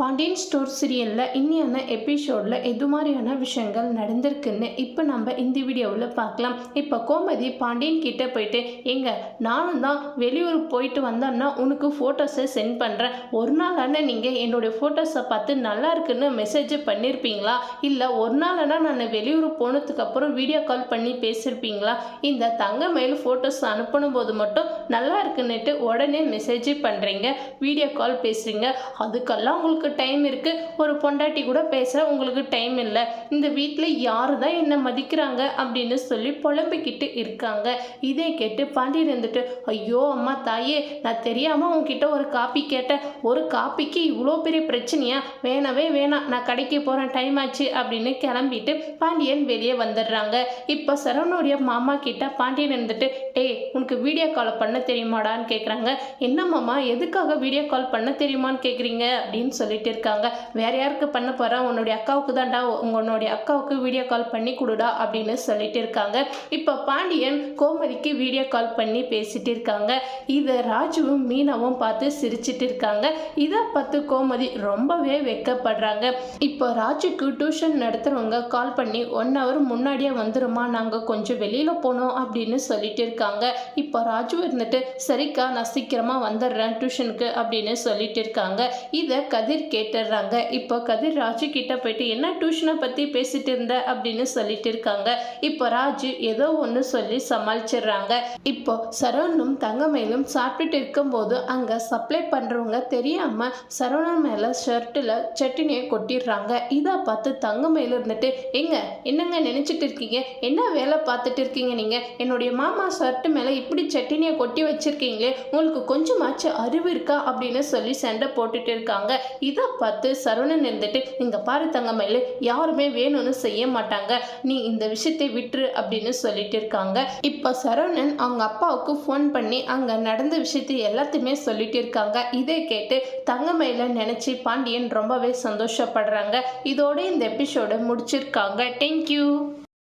Pandian store சீரியலில் இன்னியான எபிசோடில் எது மாதிரியான விஷயங்கள் நடந்திருக்குன்னு இப்போ நம்ம இந்த வீடியோவில் பார்க்கலாம். இப்போ கோமதி பாண்டியன் கிட்டே போயிட்டு எங்க நானும் தான் வெளியூர் போயிட்டு வந்தேன்னா உனக்கு ஃபோட்டோஸை சென்ட் பண்ணுறேன் ஒரு நாளான நீங்கள் என்னுடைய ஃபோட்டோஸை பார்த்து நல்லா இருக்குன்னு மெசேஜ் பண்ணியிருப்பீங்களா இல்லை ஒரு நாளானா நான் வெளியூர் போனதுக்கப்புறம் வீடியோ கால் பண்ணி பேசியிருப்பீங்களா இந்த தங்க மயில் ஃபோட்டோஸ் அனுப்பணும் போது மட்டும் நல்லா இருக்குன்னுட்டு உடனே மெசேஜ் பண்ணுறீங்க வீடியோ கால் பேசுகிறீங்க அதுக்கெல்லாம் உங்களுக்கு டைம் இருக்குது ஒரு பொண்டாட்டி கூட பேச உங்களுக்கு டைம் இல்லை. இந்த வீட்டில் யாரு தான் என்னை மதிக்கிறாங்க அப்படின்னு சொல்லி புலம்பிக்கிட்டு இருக்காங்க. இதை கேட்டு பாண்டியன் இருந்துட்டு ஐயோ அம்மா தாயே நான் தெரியாமல் உங்ககிட்ட ஒரு காப்பி கேட்டேன். ஒரு காப்பிக்கு இவ்வளோ பெரிய பிரச்சனையா? வேணவே வேணாம். நான் கடைக்கு போகிறேன் டைம் ஆச்சு. அப்படின்னு கிளம்பிட்டு பாண்டியன் வெளியே வந்துடுறாங்க. இப்போ சரவணுடைய மாமா கிட்ட பாண்டியன் இருந்துட்டு டேய் உனக்கு வீடியோ கால் பண்ண தெரியுமாடான்னு கேட்குறாங்க என்ன மாமா? எதுக்காக வீடியோ கால் பண்ண தெரியுமான்னு கேட்குறீங்க அப்படின்னு சொல்லிட்டு இருக்காங்க வேற யாருக்கு பண்ண போகிறா உன்னுடைய அக்காவுக்கு தான்டா. உன்னுடைய அக்காவுக்கு வீடியோ கால் பண்ணி கொடுடா அப்படின்னு சொல்லிட்டு இருக்காங்க இப்போ பாண்டியன் கோமதிக்கு வீடியோ கால் பண்ணி பேசிட்டு இருக்காங்க இதை ராஜுவும் மீனாவும் பார்த்து சிரிச்சிட்டு இருக்காங்க இதை பார்த்து கோமதி ரொம்பவே வெக்கப்படுறாங்க. இப்போ ராஜுக்கு டியூஷன் நடத்துகிறவங்க கால் பண்ணி ஒன் ஹவர் முன்னாடியே வந்துருமா? நாங்கள் கொஞ்சம் வெளியில் போனோம் அப்படின்னு சொல்லிட்டு இருக்காங்க இப்போ ராஜு இருந்துட்டு சரிக்கா நான் சீக்கிரமாக வந்துடுறேன் டியூஷனுக்கு அப்படின்னு சொல்லிட்டு இருக்காங்க இதை கதிர் கேட்டுடுறாங்க இப்போ கதிர் ராஜு கிட்ட போயிட்டு என்ன டியூஷனை பற்றி பேசிட்டு இருந்த? அப்படின்னு சொல்லிட்டு இருக்காங்க. இப்போ ராஜு ஏதோ ஒன்று சொல்லி சமாளிச்சிடுறாங்க. இப்போ சரவணும் தங்கமயிலும் சாப்பிட்டுட்டு இருக்கும்போது அங்கே சப்ளை பண்ணுறவங்க தெரியாமல் சரவணன் மேலே ஷர்ட்டில் சட்டினியை கொட்டிடுறாங்க. இதை பார்த்து தங்கமயில் இருந்துட்டு எங்க? என்னங்க நினச்சிட்டு இருக்கீங்க? என்ன வேலை பார்த்துட்டு இருக்கீங்க நீங்கள் என்னுடைய மாமா ஷர்ட்டு மேலே இப்படி சட்டினியை கொட்டி வச்சிருக்கீங்களே? உங்களுக்கு கொஞ்சமாச்சு அறிவு இருக்கா? அப்படின்னு சொல்லி சண்டை போட்டுட்டு இருக்காங்க. இதை பார்த்து சரவணன் இருந்துட்டு இங்கே பாரு தங்கமயில் யாருமே வேணும்னு செய்ய மாட்டாங்க. நீ இந்த விஷயத்தை விட்டுரு அப்படின்னு சொல்லிட்டு இருக்காங்க. இப்போ சரவணன் அவங்க அப்பாவுக்கு ஃபோன் பண்ணி அங்கே நடந்த விஷயத்தை எல்லாத்தையுமே சொல்லிட்டு இருக்காங்க. இதை கேட்டு தங்கமயில நினச்சி பாண்டியன் ரொம்பவே சந்தோஷப்படுறாங்க. இதோட இந்த எபிசோட முடிச்சிருக்காங்க. தேங்க்யூ